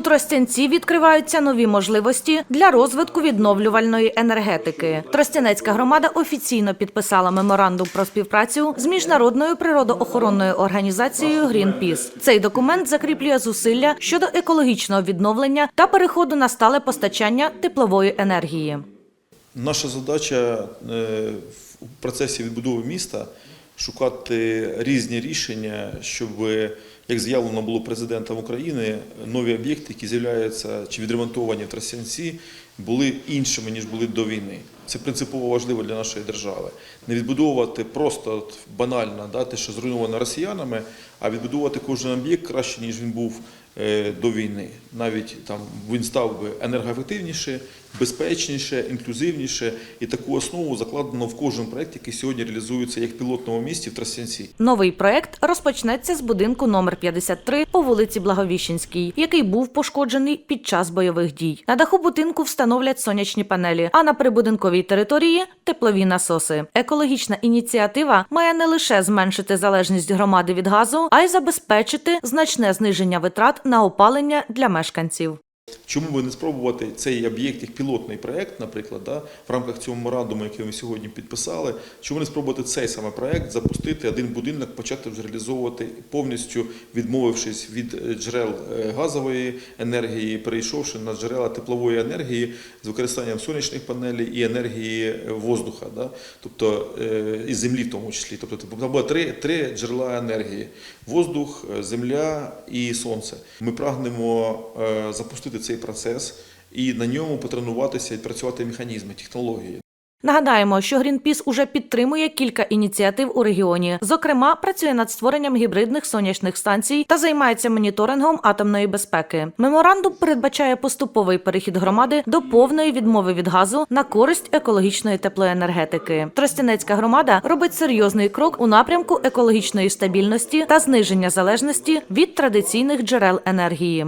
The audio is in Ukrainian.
Тростянці відкриваються нові можливості для розвитку відновлювальної енергетики. Тростянецька громада офіційно підписала меморандум про співпрацю з міжнародною природоохоронною організацією Greenpeace. Цей документ закріплює зусилля щодо екологічного відновлення та переходу на стале постачання теплової енергії. Наша задача е, в процесі відбудови міста шукати різні рішення, щоб, як заявлено було президентом України, нові об'єкти, які з'являються чи відремонтовані в Тростянці, були іншими ніж були до війни. Це принципово важливо для нашої держави. Не відбудовувати просто банально да, те, що зруйновано росіянами, а відбудовувати кожен об'єкт краще, ніж він був е, до війни. Навіть там він став би енергоефективніше, безпечніше, інклюзивніше. І таку основу закладено в кожен проект, який сьогодні реалізується як пілотному місті в Тростянці. Новий проект розпочнеться з будинку номер 53 по вулиці Благовіщенській, який був пошкоджений під час бойових дій. На даху будинку встановлять сонячні панелі, а на прибудинковій території теплові насоси. Екологічна ініціатива має не лише зменшити залежність громади від газу, а й забезпечити значне зниження витрат на опалення для мешканців. Чому би не спробувати цей об'єкт як пілотний проект, наприклад, да, в рамках цього меморандуму, який ми сьогодні підписали, чому не спробувати цей саме проект запустити один будинок, почати реалізовувати повністю відмовившись від е, джерел е, газової енергії, перейшовши на джерела теплової енергії з використанням сонячних панелей і енергії е, воздуха, да, тобто і землі в тому числі. Тобто там було три, три джерела енергії: воздух, земля і сонце. Ми прагнемо запустити цей процес і на ньому потренуватися і працювати механізми, технології. Нагадаємо, що Greenpeace уже підтримує кілька ініціатив у регіоні. Зокрема, працює над створенням гібридних сонячних станцій та займається моніторингом атомної безпеки. Меморандум передбачає поступовий перехід громади до повної відмови від газу на користь екологічної теплоенергетики. Тростянецька громада робить серйозний крок у напрямку екологічної стабільності та зниження залежності від традиційних джерел енергії.